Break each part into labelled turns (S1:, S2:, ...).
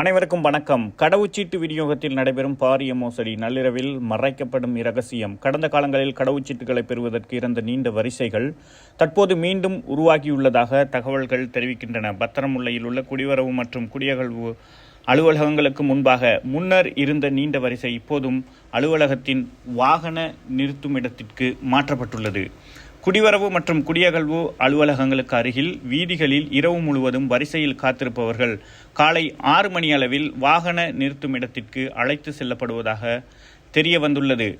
S1: அனைவருக்கும் வணக்கம். கடவுச்சீட்டு விநியோகத்தில் நடைபெறும் பாரிய மோசடி. நள்ளிரவில் மறைக்கப்படும் இரகசியம். கடந்த காலங்களில் கடவுச்சீட்டுகளை பெறுவதற்கு இருந்த நீண்ட வரிசைகள் தற்போது மீண்டும் உருவாகியுள்ளதாக தகவல்கள் தெரிவிக்கின்றன. பத்திரமுல்லையில் உள்ள குடிவரவு மற்றும் குடியகழ்வு அலுவலகங்களுக்கு முன்பாக முன்னர் இருந்த நீண்ட வரிசை இப்போதும் அலுவலகத்தின் வாகன நிறுத்துமிடத்திற்கு மாற்றப்பட்டுள்ளது. குடிவரவு மற்றும் குடியகழ்வு அலுவலகங்களுக்கு அருகில் வீதிகளில் இரவு முழுவதும் வரிசையில் காத்திருப்பவர்கள் காலை ஆறு மணி அளவில் வாகன நிறுத்துமிடத்திற்கு அழைத்து செல்லப்படுவதாக தெரிய வந்துள்ளது.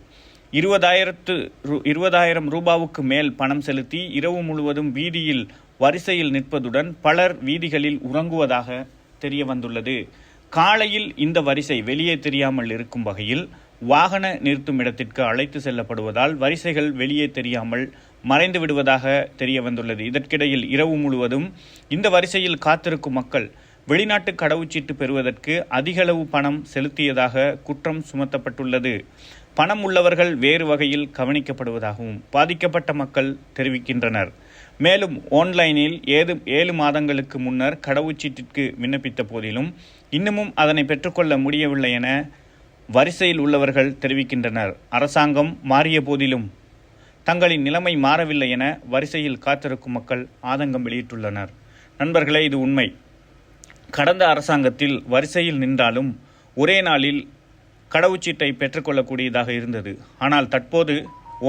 S1: இருபதாயிரத்து ரூ- இருபதாயிரம் ரூபாவுக்கு மேல் பணம் செலுத்தி இரவு முழுவதும் வீதியில் வரிசையில் நிற்பதுடன் பலர் வீதிகளில் உறங்குவதாக தெரிய வந்துள்ளது. காலையில் இந்த வரிசை வெளியே தெரியாமல் இருக்கும் வகையில் வாகன நிறுத்தும் இடத்திற்கு அழைத்து செல்லப்படுவதால் வரிசைகள் வெளியே தெரியாமல் மறைந்து விடுவதாக தெரிய வந்துள்ளது. இதற்கிடையில் இரவு முழுவதும் இந்த வரிசையில் காத்திருக்கும் மக்கள் வெளிநாட்டு கடவுச்சீட்டு பெறுவதற்கு அதிகளவு பணம் செலுத்தியதாக குற்றம் சுமத்தப்பட்டுள்ளது. பணம் உள்ளவர்கள் வேறு வகையில் கவனிக்கப்படுவதாகவும் பாதிக்கப்பட்ட மக்கள் தெரிவிக்கின்றனர். மேலும் ஆன்லைனில் ஏது ஏழு மாதங்களுக்கு முன்னர் கடவுச்சீட்டிற்கு விண்ணப்பித்த போதிலும் இன்னமும் அதனை பெற்றுக்கொள்ள முடியவில்லை என வரிசையில் உள்ளவர்கள் தெரிவிக்கின்றனர். அரசாங்கம் மாறிய போதிலும் தங்களின் நிலைமை மாறவில்லை என வரிசையில் காத்திருக்கும் மக்கள் ஆதங்கம் வெளியிட்டுள்ளனர். நண்பர்களே இது உண்மை. கடந்த அரசாங்கத்தில் வரிசையில் நின்றாலும் ஒரே நாளில் கடவுச்சீட்டை பெற்றுக்கொள்ளக்கூடியதாக இருந்தது. ஆனால் தற்போது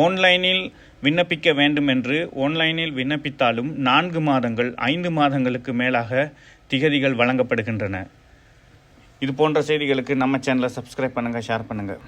S1: ஆன்லைனில் விண்ணப்பிக்க வேண்டும் என்று ஆன்லைனில் விண்ணப்பித்தாலும் நான்கு மாதங்கள் ஐந்து மாதங்களுக்கு மேலாக திகதிகள் வழங்கப்படுகின்றன. இது போன்ற செய்திகளுக்கு நம்ம சேனலை சப்ஸ்கிரைப் பண்ணுங்கள் ஷேர் பண்ணுங்கள்